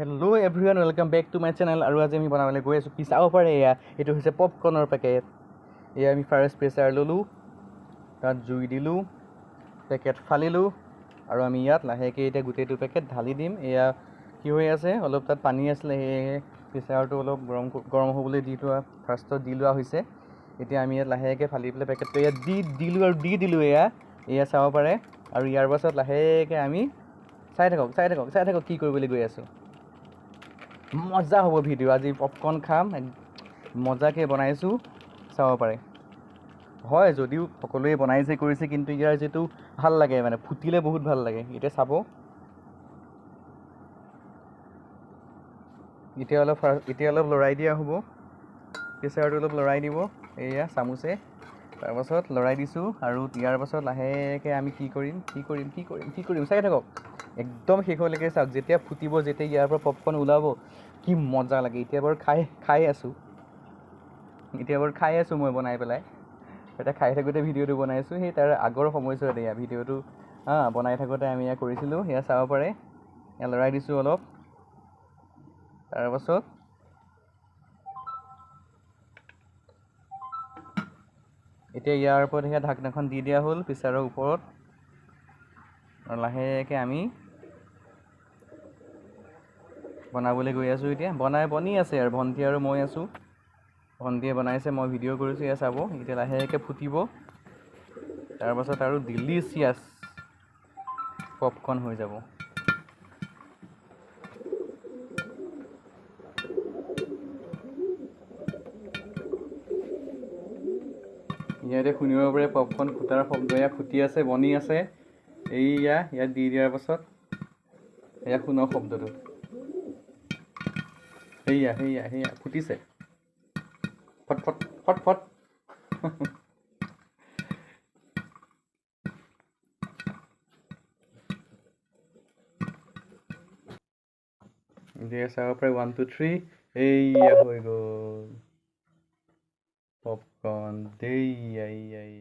Hello' everyone welcome back to my channel আৰু আজি আমি বনাবলৈ গৈ আছোঁ চাব পাৰে। এয়া এইটো হৈছে পপকৰ্ণৰ পেকেট এয়া আমি ফাৰ্ষ্ট প্ৰেচাৰ ল'লোঁ তাত জুই দিলোঁ পেকেট ফালিলোঁ আৰু আমি ইয়াত লাহেকৈ এতিয়া গোটেইটো পেকেট ঢালি দিম। এয়া কি হৈ আছে অলপ তাত পানী আছিলে সেয়েহে প্ৰেচাৰটো অলপ গৰম গৰম হ'বলৈ দি থোৱা ফাৰ্ষ্টত দি লোৱা হৈছে। এতিয়া আমি ইয়াত লাহেকৈ ফালি পেলাই পেকেটটো ইয়াত দি দিলোঁ আৰু দি দিলোঁ এয়া। এয়া চাব পাৰে। আৰু ইয়াৰ পাছত লাহেকৈ আমি চাই থাকক চাই থাকক চাই থাকক কি কৰিবলৈ গৈ আছোঁ। মজা হ'ব ভিডিঅ' আজি পপকৰ্ণ খাম মজাকৈ বনাইছোঁ চাব পাৰে। হয় যদিও সকলোৱে বনাইছে কৰিছে কিন্তু ইয়াৰ যিটো ভাল লাগে মানে ফুটিলে বহুত ভাল লাগে এতিয়া চাব। এতিয়া অলপ এতিয়া অলপ লৰাই দিয়া হ'ব। প্ৰেচাৰটো অলপ লৰাই দিব এয়া চামুচে। তাৰপাছত লৰাই দিছোঁ আৰু ইয়াৰ পাছত লাহেকৈ আমি কি কৰিম কি কৰিম কি কৰিম কি কৰিম? চাই থাকক। একদম শেষলৈকে চাওক যেতিয়া ফুটিব যেতিয়া ইয়াৰ পৰা পপকৰ্ণ ওলাব কি মজা লাগে। এতিয়া বাৰু খাই খাই আছোঁ। এতিয়া বাৰু খাই আছোঁ মই বনাই পেলাই। এতিয়া খাই থাকোঁতে ভিডিঅ'টো বনাইছোঁ সেই তাৰ আগৰ সময়ছোৱাত এয়া ভিডিঅ'টো হা বনাই থাকোঁতে আমি এয়া কৰিছিলোঁ। সেয়া চাব পাৰে। এয়া লৰাই দিছোঁ অলপ। তাৰপাছত এতিয়া ইয়াৰ ওপৰত সেয়া ঢাকনাখন দি দিয়া হ'ল প্ৰেছাৰৰ ওপৰত। আৰু লাহেকৈ আমি বনাবলৈ গৈ আছোঁ এতিয়া। বনাই বনি আছে আৰু ভণ্টি আৰু মই আছোঁ। ভণ্টিয়ে বনাইছে মই ভিডিঅ' কৰিছোঁ এয়া চাব। এতিয়া লাহেকৈ ফুটিব। তাৰপাছত আৰু ডিলিচিয়াছ পপকৰ্ণ হৈ যাব। ইয়াতে শুনিব পাৰে পপকৰ্ণ ফুটাৰ শব্দ এয়া ফুটি আছে বনি আছে। এইয়া ইয়াত দি দিয়াৰ পাছত এয়া শুনক শব্দটো। সেয়া সেয়া সেয়া ফুটিছে। ফট ফট ফট চাব পাৰে ওৱান টু থ্ৰী এইয়া হৈ গ'ল। popcorn. Day.